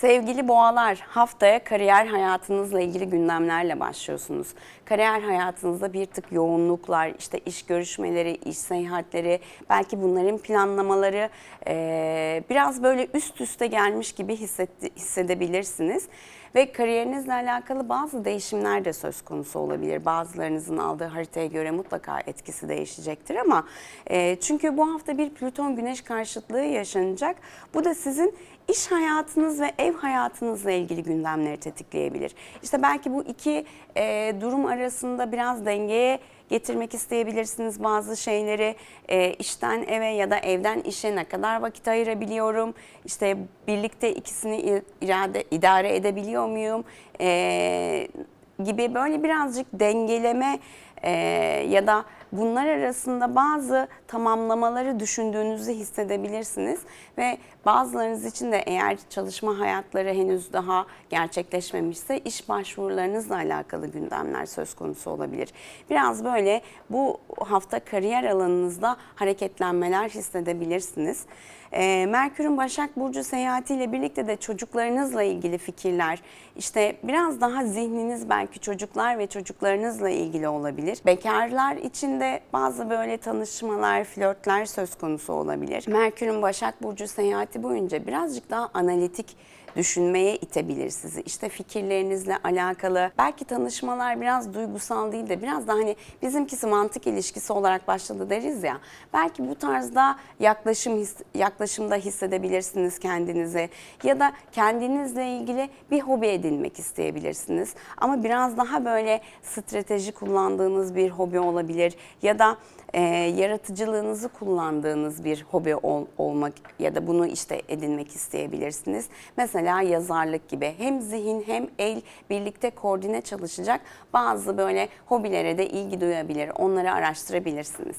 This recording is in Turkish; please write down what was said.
Sevgili boğalar, haftaya kariyer hayatınızla ilgili gündemlerle başlıyorsunuz. Kariyer hayatınızda bir tık yoğunluklar, işte iş görüşmeleri, iş seyahatleri, belki bunların planlamaları eee, biraz böyle üst üste gelmiş gibi hissedebilirsiniz. Ve kariyerinizle alakalı bazı değişimler de söz konusu olabilir. Bazılarınızın aldığı haritaya göre mutlaka etkisi değişecektir ama e, çünkü bu hafta bir Plüton Güneş karşıtlığı yaşanacak. Bu da sizin iş hayatınız ve ev hayatınızla ilgili gündemleri tetikleyebilir. İşte belki bu iki e, durum arasında biraz dengeye getirmek isteyebilirsiniz bazı şeyleri. E, işten eve ya da evden işe ne kadar vakit ayırabiliyorum? İşte birlikte ikisini irade idare edebiliyor muyum? E, gibi böyle birazcık dengeleme e, ya da bunlar arasında bazı tamamlamaları düşündüğünüzü hissedebilirsiniz ve bazılarınız için de eğer çalışma hayatları henüz daha gerçekleşmemişse iş başvurularınızla alakalı gündemler söz konusu olabilir. Biraz böyle bu hafta kariyer alanınızda hareketlenmeler hissedebilirsiniz. Ee, Merkür'ün Başak Burcu seyahatiyle birlikte de çocuklarınızla ilgili fikirler, işte biraz daha zihniniz belki çocuklar ve çocuklarınızla ilgili olabilir. Bekarlar için de bazı böyle tanışmalar, flörtler söz konusu olabilir. Merkür'ün Başak Burcu seyahati boyunca birazcık daha analitik düşünmeye itebilir sizi. İşte fikirlerinizle alakalı belki tanışmalar biraz duygusal değil de biraz da hani bizimkisi mantık ilişkisi olarak başladı deriz ya. Belki bu tarzda yaklaşım his- yaklaşımda hissedebilirsiniz kendinizi ya da kendinizle ilgili bir hobi edinmek isteyebilirsiniz. Ama biraz daha böyle strateji kullandığınız bir hobi olabilir ya da e, yaratıcılığınızı kullandığınız bir hobi ol- olmak ya da bunu işte edinmek isteyebilirsiniz. Mesela yazarlık gibi hem zihin hem el birlikte koordine çalışacak bazı böyle hobilere de ilgi duyabilir. Onları araştırabilirsiniz.